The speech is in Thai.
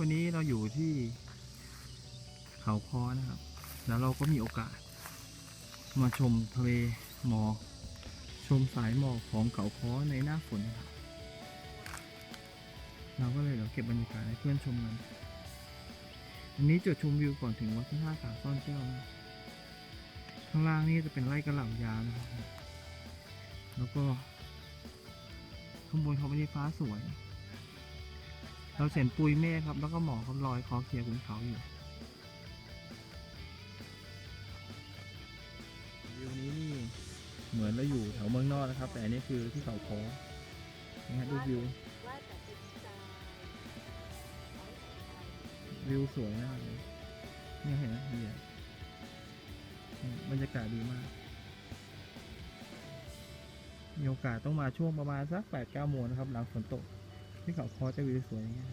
วันนี้เราอยู่ที่เขาคอนะครับ แล้วเราก็มีโอกาส มาชมทะเลหมอกชมสายหมอกของเขาคอในหน้าฝนนะครับเราก็เลยเดี๋ยวเก็บบรรยากาศให้เพื่อนชมกันอันนี้จุดชมวิวก่อนถึงวัดพระธาตุผาซ่อนแก้วนะข้างล่างนี่จะเป็นไร่กระหล่ำยาวนะครับ แล้วก็ข้างบนเขาไม่ได้ฟ้าสวย เราเห็นปุยเมฆครับ แล้วก็หมอกครับลอยคอเคลียร์ขุนเขาอยู่วิวนี้นี่เหมือนเราอยู่แถวเมืองนอกนะครับ แต่อันนี้คือที่เขาคอนะฮะดูวิว วิวสวยมากเลยเนี่ยเห็นไหมเนี่ยบรรยากาศดีมาก มีโอกาสต้องมาช่วงประมาณสักแปดเก้าโมงนะครับ หลังฝนตก ที่เขาคอจะวิวสวยอย่างเงี้ย